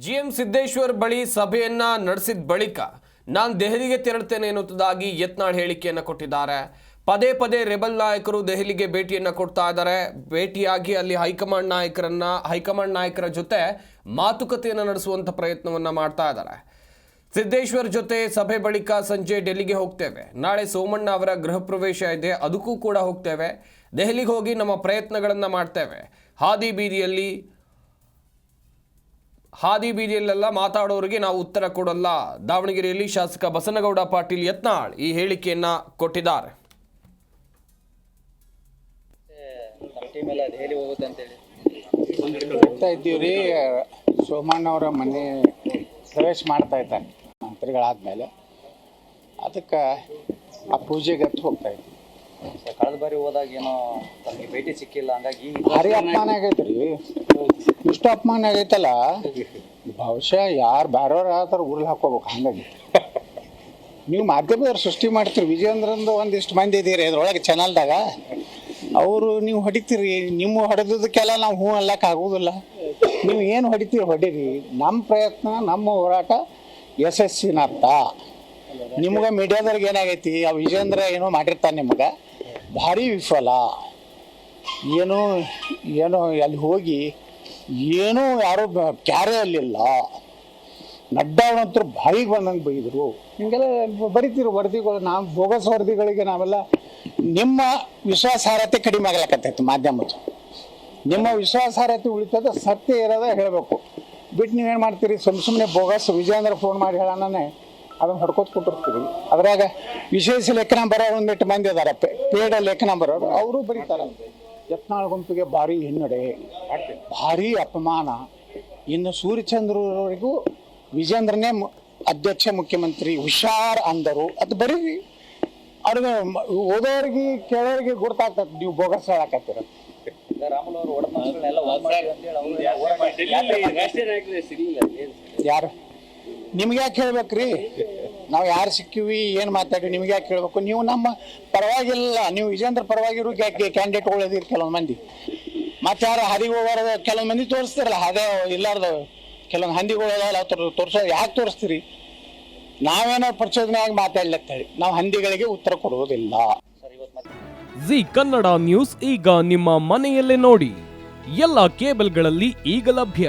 GM Siddeshwar ಬಳಿ ಸಭೆಯನ್ನ ನಡೆಸಿದ ಬಳಿಕ ನಾನು ದೆಹಲಿಗೆ ತೆರಳುತ್ತೇನೆ ಎನ್ನುವುದಾಗಿ ಯತ್ನಾಳ್ ಹೇಳಿಕೆಯನ್ನು ಕೊಟ್ಟಿದ್ದಾರೆ. ಪದೇ ಪದೇ ರೆಬಲ್ ನಾಯಕರು ದೆಹಲಿಗೆ ಭೇಟಿಯನ್ನು ಕೊಡ್ತಾ ಇದ್ದಾರೆ. ಭೇಟಿಯಾಗಿ ಅಲ್ಲಿ ಹೈಕಮಾಂಡ್ ನಾಯಕರನ್ನ, ಹೈಕಮಾಂಡ್ ನಾಯಕರ ಜೊತೆ ಮಾತುಕತೆಯನ್ನು ನಡೆಸುವಂಥ ಪ್ರಯತ್ನವನ್ನು ಮಾಡ್ತಾ ಇದ್ದಾರೆ. ಸಿದ್ದೇಶ್ವರ್ ಜೊತೆ ಸಭೆ ಬಳಿಕ ಸಂಜೆ ಡೆಲ್ಲಿಗೆ ಹೋಗ್ತೇವೆ. ನಾಳೆ ಸೋಮಣ್ಣ ಅವರ ಗೃಹ ಪ್ರವೇಶ ಇದೆ. ಅದಕ್ಕೂ ಕೂಡ ಹೋಗ್ತೇವೆ. ದೆಹಲಿಗೆ ಹೋಗಿ ನಮ್ಮ ಪ್ರಯತ್ನಗಳನ್ನು ಮಾಡ್ತೇವೆ. ಹಾದಿ ಬೀದಿಯಲ್ಲಿ ಹಾದಿ ಬೀದಿಯಲ್ಲೆಲ್ಲ ಮಾತಾಡೋರಿಗೆ ನಾವು ಉತ್ತರ ಕೊಡಲ್ಲ. ದಾವಣಗೆರೆಯಲ್ಲಿ ಶಾಸಕ ಬಸನಗೌಡ ಪಾಟೀಲ್ ಯತ್ನಾಳ್ ಈ ಹೇಳಿಕೆಯನ್ನ ಕೊಟ್ಟಿದ್ದಾರೆ. ಹೋಗ್ತಾ ಇದ್ದೀವಿ ರೀ ಸೋಮಣ್ಣವರ ಮನೆ ಪ್ರವೇಶ ಮಾಡ್ತಾ ಇದ್ದಾರೆ ಮಂತ್ರಿಗಳಾದ್ಮೇಲೆ. ಅದಕ್ಕೆ ಆ ಪೂಜೆಗೆ ಹೋಗ್ತಾ ಇದ್ವಿ. ಸೊ ಕಳೆದ ಬಾರಿ ಹೋದಾಗ ಏನೋ ತಮಗೆ ಭೇಟಿ ಸಿಕ್ಕಿಲ್ಲ ಹಂಗಾಗಿ ಈಗ ಭಾರಿ ಅಪಮಾನ ಆಗೈತ್ರಿ. ಇಷ್ಟು ಅಪಮಾನ ಆಗೈತಲ್ಲ ಬಹುಶಃ ಯಾರು ಬೇರೆಯವ್ರು ಆದ್ರೆ ಉರ್ಲ್ ಹಾಕೋಬೇಕು ಹಂಗಾಗಿ. ನೀವು ಮಾಧ್ಯಮದವ್ರು ಸೃಷ್ಟಿ ಮಾಡ್ತೀರಿ ವಿಜಯೇಂದ್ರಂದು ಒಂದಿಷ್ಟು ಮಂದಿ ಇದೀರಿ ಅದ್ರೊಳಗೆ ಚಾನಲ್ದಾಗ ಅವರು ನೀವು ಹೊಡಿತೀರಿ ನಿಮ್ಮ ಹೊಡೆದಕ್ಕೆಲ್ಲ ನಾವು ಹೂ ಅಲ್ಲಕ್ಕೆ ಆಗೋದಿಲ್ಲ. ನೀವು ಏನು ಹೊಡಿತೀರಿ ಹೊಡೀರಿ. ನಮ್ಮ ಪ್ರಯತ್ನ ನಮ್ಮ ಹೋರಾಟ ಯಶಸ್ಸಿನ ಅರ್ಥ ನಿಮ್ಗೆ ಮೀಡಿಯಾದವ್ರಿಗೆ ಏನಾಗೈತಿ ಆ ವಿಜೇಂದ್ರ ಏನೋ ಮಾಡಿರ್ತಾನೆ ನಿಮ್ಗೆ. ಭಾರಿ ವಿಫಲ. ಏನೋ ಏನೋ, ಅಲ್ಲಿ ಹೋಗಿ ಏನೂ ಯಾರು ಕ್ಯಾರೆ ಅಲ್ಲಿಲ್ಲ. ನಡ್ಡಾವಂತರು ಬಾಯಿಗೆ ಬಂದಂಗೆ ಬೈದರು. ಹಿಂಗೆಲ್ಲ ಬರಿತೀರು, ವರದಿಗಳು, ನಾವು ಬೋಗಸ್ ವರದಿಗಳಿಗೆ ನಾವೆಲ್ಲ ನಿಮ್ಮ ವಿಶ್ವಾಸಾರ್ಹತೆ ಕಡಿಮೆ ಆಗ್ಲಕತ್ತೈತೆ ಮಾಧ್ಯಮದ ನಿಮ್ಮ ವಿಶ್ವಾಸಾರ್ಹತೆ ಉಳಿತದ ಸತ್ಯ ಇರೋದ ಹೇಳಬೇಕು. ಬಿಟ್ಟು ನೀವೇನು ಮಾಡ್ತೀರಿ? ಸುಮ್ಮ ಸುಮ್ಮನೆ ಬೋಗಸ್ ವಿಜಯೇಂದ್ರ ಫೋನ್ ಮಾಡಿ ಹೇಳೋಣನೇ ಅದನ್ನು ಹೊಡ್ಕೋತ ಕೊಟ್ಟಿರ್ತೀವಿ ಅದ್ರಾಗ ವಿಶೇಷ ಲೇಖನ ಬರೋ ಒಂದಿಟ್ಟು ಮಂದಿ ಅದಾರಪ್ಪ ಪೇಡ ಲೇಖನ ಬರೋರು, ಅವರು ಬರೀತಾರೆ. ಯತ್ನಾಳ್ ಗುಂಪಿಗೆ ಭಾರಿ ಹಿನ್ನಡೆ, ಭಾರಿ ಅಪಮಾನ. ಇನ್ನು ಸೂರ್ಯಚಂದ್ರವರೆಗೂ ವಿಜೇಂದ್ರನೇ ಅಧ್ಯಕ್ಷ ಮುಖ್ಯಮಂತ್ರಿ, ಹುಷಾರ್ ಅಂದರು. ಅದು ಬರೀರಿ ಅವ್ರಿಗೆ ಓದೋರಿಗೆ, ಕೇಳೋರಿಗೆ ಗುರ್ತಾಗ್ತದೆ. ನೀವು ಬೋಗಸ್ ಹೇಳಕತ್ತೀರ. ಯಾರು? ನಿಮ್ಗೆ ಯಾಕೆ ಹೇಳ್ಬೇಕ್ರಿ? ನಾವು ಯಾರು ಸಿಕ್ಕಿವಿ, ಏನು ಮಾತಾಡಿ, ನಿಮ್ಗೆ ಯಾಕೆ ಕೇಳಬೇಕು ನೀವು ನಮ್ಮ ಪರವಾಗಿಲ್ಲ, ನೀವು ವಿಜೇಂದ್ರ ಪರವಾಗಿರೋ ಕ್ಯಾಂಡಿಡೇಟ್ಗಳು ಇದೀರಿ ಕೆಲವೊಂದು ಮಂದಿ. ಮತ್ತೆ ಯಾರು ಹದಿಗೆ ಹೋಗೋರು ಕೆಲವೊಂದು ಮಂದಿ ತೋರಿಸ್ತಿರಲ್ಲ, ಅದೇ ಇಲ್ಲಾರ್ದ ಕೆಲವೊಂದು ಹಂದಿಗಳು ಅದಾವಲ್ಲ ತೋರಿಸೋ ಯಾಕೆ ತೋರಿಸ್ತೀರಿ? ನಾವೇನೋ ಪ್ರಚೋದನೆಯಾಗಿ ಮಾತಾಡ್ಲತ್ತೇಳಿ. ನಾವು ಹಂದಿಗಳಿಗೆ ಉತ್ತರ ಕೊಡುವುದಿಲ್ಲ. ಜಿ ಕನ್ನಡ ನ್ಯೂಸ್ ಈಗ ನಿಮ್ಮ ಮನೆಯಲ್ಲೇ ನೋಡಿ. ಎಲ್ಲ ಕೇಬಲ್ಗಳಲ್ಲಿ ಈಗ ಲಭ್ಯ.